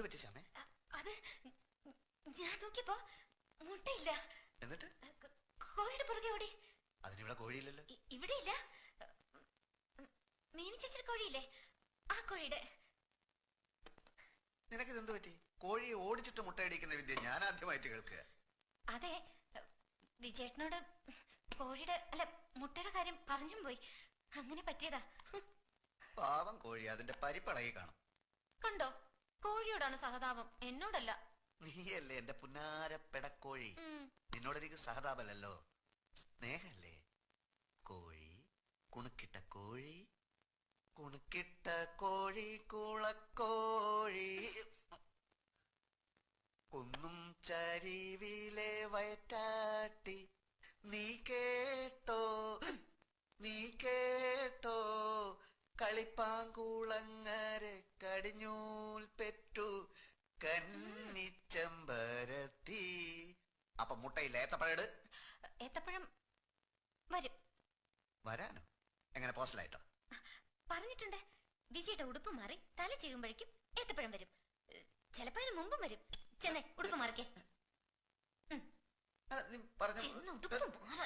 പറ്റി ശ്യാമേ? അത് ഞാൻ നോക്കിയപ്പോ മുട്ടയില്ല. എന്നിട്ട്? കോഴിയുടെ പുറകെ ഓടി. അതിനിവിടെ കോഴിയില്ലല്ലോ. ഇവിടെയില്ല. മീനിച്ചിരി കോഴിയില്ലേ? ആ കോഴിയുടെ. നിനക്ക് എന്ത് പറ്റി? കോഴിയെ ഓടിച്ചിട്ട് മുട്ടയടിക്കുന്ന വിദ്യ ഞാൻ ആദ്യമായിട്ട് കേൾക്കുക. അതെ വിജയേട്ടനോട് കോഴിയുടെ അല്ല മുട്ടയുടെ കാര്യം പറഞ്ഞും പോയി. അങ്ങനെ പറ്റിയതാ. പാവം കോഴി അതിന്റെ പരിപ്പളകി കാണും. കണ്ടോ? കോഴിയോടാണ് സഹതാപം. എന്നോടല്ല. നീയല്ലേ എന്റെ പുന്നാര പെടക്കോഴി. നിന്നോട് എനിക്ക് സ്നേഹല്ലേ? കോഴി കുണുക്കിട്ട കോഴി കുണുക്കിട്ട കോഴി കുളക്കോഴി. കളിപ്പാങ്കുളങ്ങര കടിഞ്ഞൂൽ പെറ്റു കന്നിച്ചമ്പരത്തി. അപ്പൊ മുട്ടയില്ല? ഏത്തപ്പഴട് ഏത്തപ്പഴം വരും. വരാനോ? എങ്ങനെ പോസ്റ്റലായിട്ടോ? പറഞ്ഞിട്ടുണ്ട്. വിജയുടെ ഉടുപ്പ് മാറി തല ചെയ്യുമ്പോഴേക്കും ഏത്തപ്പഴം വരും. ചെലപ്പോ അതിന് മുമ്പും വരും. ചെന്നൈ ഉടുപ്പ് മാറിക്കേ. ഉടുപ്പ് മാറ.